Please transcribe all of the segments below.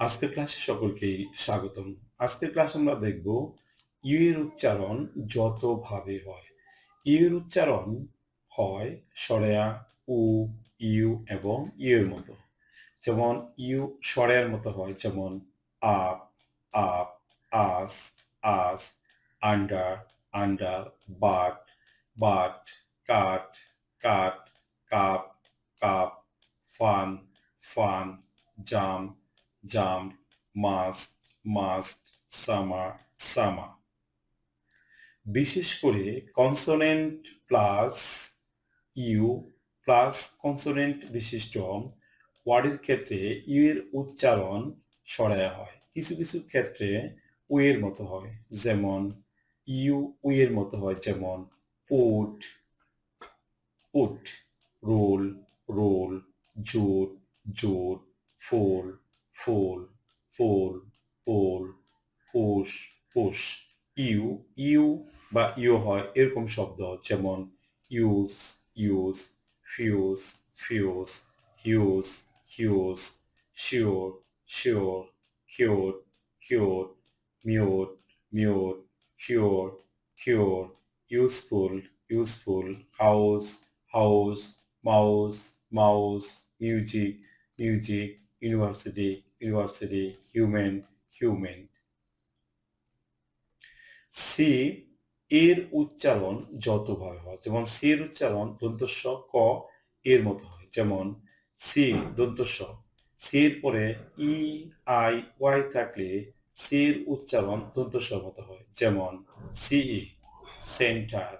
আজকের ক্লাসে সকলকেই স্বাগতম। আজকের ক্লাস আমরা দেখব ইউ এর উচ্চারণ যতভাবে হয়। ইউ এর উচ্চারণ হয় সরেয়া, উ, ইউ এবং ইউ এর মতো। যেমন ইউ সরেয়ার মতো হয় যেমন up, up, us, us, under, under, but, but, cut, cut, cup, cup, fun, fun, jump, jump, must, must, summer, summer. বিশেষ করে consonant plus U plus consonant বিশিষ্ট ওয়ার্ডের ক্ষেত্রে ইউ এর উচ্চারণ সরায়া হয়। কিছু কিছু ক্ষেত্রে উ এর মতো হয়। যেমন ইউ উ এর মতো হয় যেমন পুট পুট রোল রোল জোট জোট ফোল। ফোল ফোল পোল পোষ পোষ ইউ ইউ বা ইউ হয় এরকম শব্দ, যেমন use use fuse fuse huge huge sure sure, cure cure mute mute cure cure useful useful house house, mouse mouse, music music, university university human human C এর উচ্চারণ যতভাবে হয়। যেমন সি এর উচ্চারণ দন্তস্ব ক এর মতো হয়। যেমন সি দন্তস্ব। সি এর পরে ই আই ওয়াই থাকলে সি এর উচ্চারণ দন্তস্ব মতো হয়। যেমন সিই সেন্টার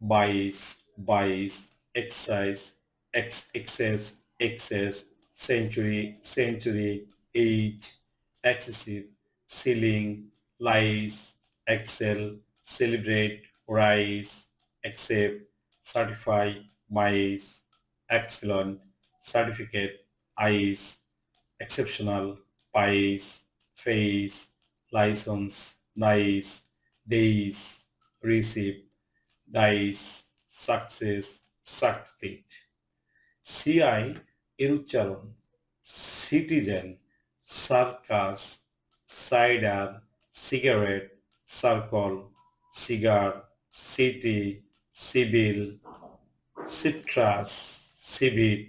বাইশ বাইশ excise ex excess excess century, century, age, excessive, ceiling, lies, excel, celebrate, rise, accept, certify, mice, excellent, certificate, eyes, exceptional, pies, face, license, nice, days, receive, dice, success, succeed. CI এর উচ্চারণ citizen circus cider cigarette circle cigar city civil citrus civet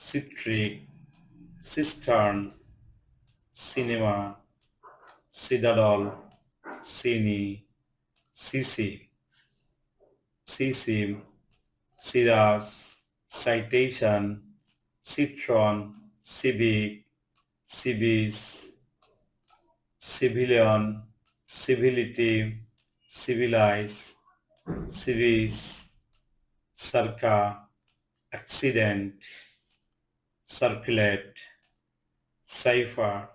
citric cistern cinema citadel cine cissy সিসিম cirrus citation, citron, civic, civis, civilian, civility, civilize, civis, circa, accident, circulate, cipher,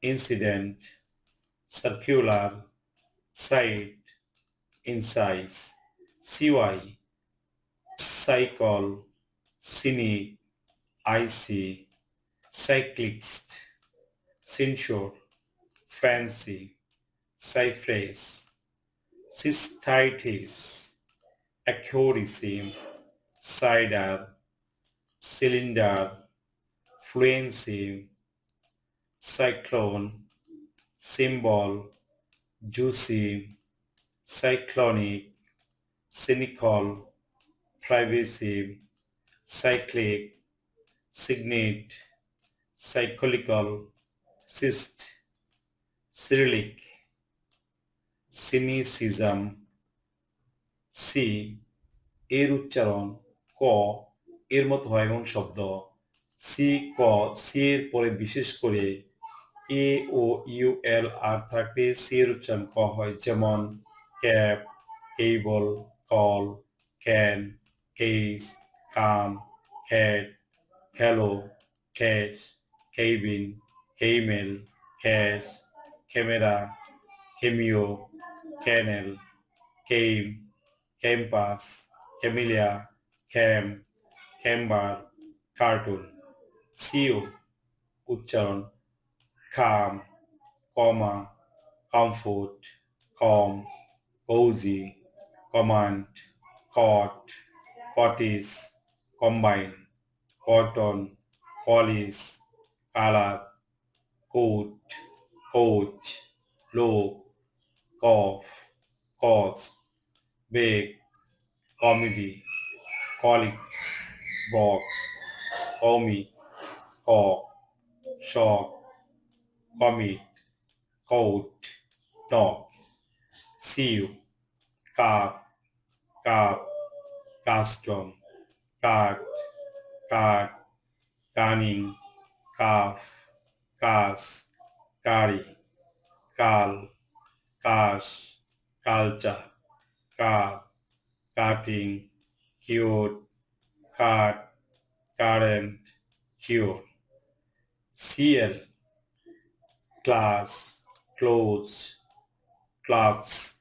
incident, circular, site, incise, CY, cycle, cynic, icy, cyclist, censure, fancy, cypress, cystitis, accuracy, cider, cylinder, fluency, cyclone, symbol, juicy, cyclonic, cynical, privacy, cyclic, signet, cyclical, cyst, cyrillic, cynicism, C এর উচ্চারণ ক এর মতো হয় এমন শব্দ। C ক C এর পরে বিশেষ করে এ ও ইউ এল আর থাকলে সি এর উচ্চারণ ক হয় যেমন cap cable call can case, calm, cat, hello, cash, cabin, camel, cash, camera, cameo, kennel, came, campus, camellia, cam, camber, cartoon. CO উচ্চারণ calm comma comfort come cozy, command, caught, cottage, combine, Cotton, polish, colour coat coach lock cough cause beg comedy colic buck commie cock shock commit coat talk see you cup cup custom cut God, Ganim, calf, Gas, carry, call, cash, culture, God, cutting, Cute, card, Current, Cure. CL, Class, Clothes, Cloths,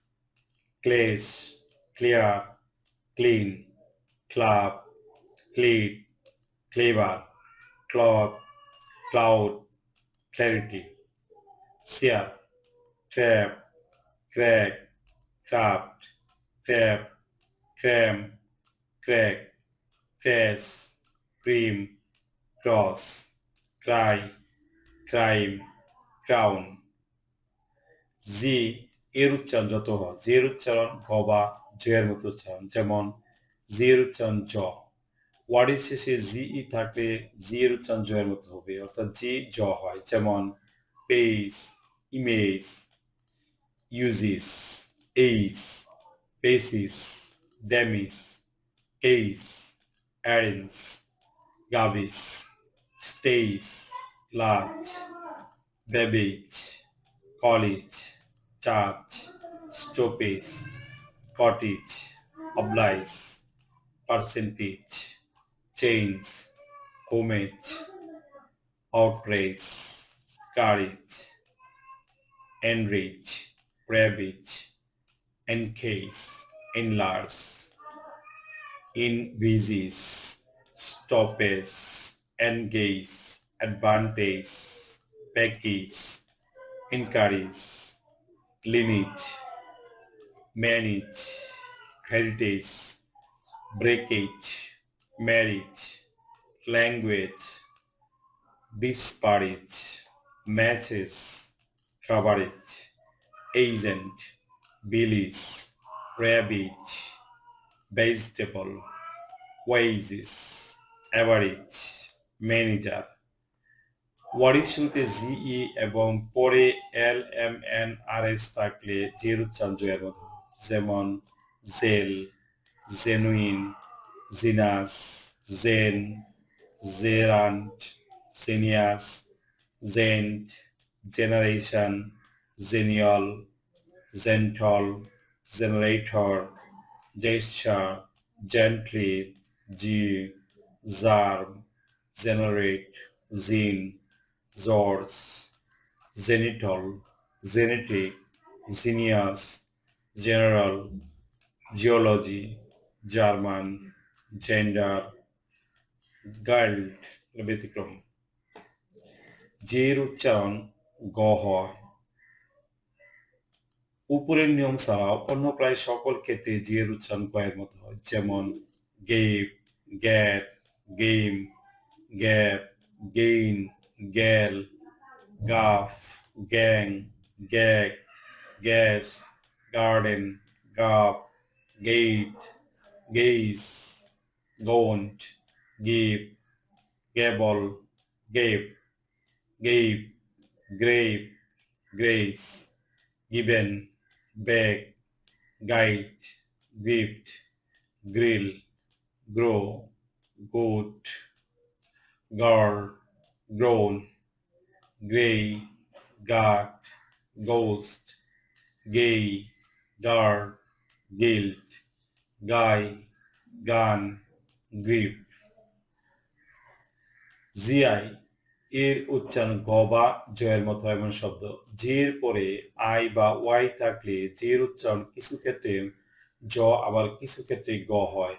Glaze, Clear, Clean, Club, Cleat, clever cloth cloud clarity C R trap crack craft crap cram crack crash cream cross cry crime crown G এর উচ্চারণ যত হয় জি এর উচ্চারণ গ বা জ মতো উচ্চারণ যেমন জি উচ্চারণ জ ওয়ার্ডের শেষে জি ই থাকলে জি এর উচ্চারণ জ এর মতো হবে, অর্থাৎ জি জ হয়। যেমন page image uses ace paces damages case arrange garbage stages large beverage college church stoppage cottage oblige percentage change, homage, outrage, courage, enrich, ravage, encase, enlarge, envisage, stoppage, engage, advantage, package, encourage, limit, manage, heritage, breakage, marriage, language, disparage, matches, coverage, agent, billies, ravage, vegetable, wages, average, manager. ওয়ার্ডের শুরুতে GE এবং পরে L M N R S থাকলে জের উচ্চারণ জয়ের মতো যেমন gel genuine Zenas, Zen, Zerant, Zenias, Zent, Generation, Zenial, Zentol, Generator, Gesture, Gently, G, Zarm, Generate, Zin, Zors, Zenitol, Genetic, Zinnias, General, Geology, German, gender girl ব্যতিক্রম। জের উচ্চারণ গ হয় উপরের নিয়ম ছাড়াও অন্য প্রায় সকল ক্ষেত্রে জের উচ্চারণ গয়ের মতো হয়। যেমন gape gat, game gap gain, gal, gaff, gang, gag, gas, garden gap gate gaze. gaunt, give, gable, gave, gave, grave, grace, given, beg, guide, gift, grill, grow, goat, girl, grown, grey, guard ghost, gay, dark, guilt, guy, gun, grip. G I এর উচ্চারণ গ বা জয়ের মতো এমন শব্দ। জের পরে আই বা ওয়াই থাকলে জের উচ্চারণ কিছু ক্ষেত্রে জ, আবার কিছু ক্ষেত্রে গ হয়।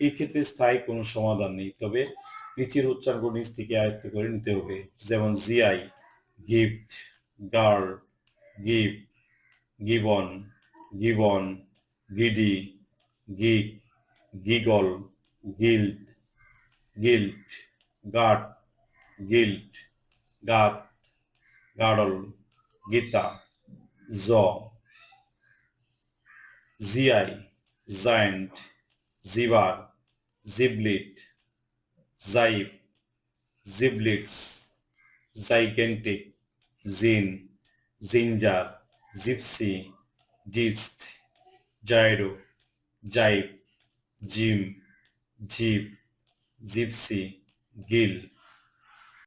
এই ক্ষেত্রে স্থায়ী কোনো সমাধান নেই, তবে নিচের উচ্চারণগুলো নিচ থেকে আয়ত্ত করে নিতে হবে। যেমন G I gift girl gift gibbon gibbon giddy geek giggle. Guild guilt gut guilt, gut girdle Gita জ G I giant gibber giblet gibe giblets gigantic gin ginger gypsy gist gyro gibe gym jeep gypsy gill.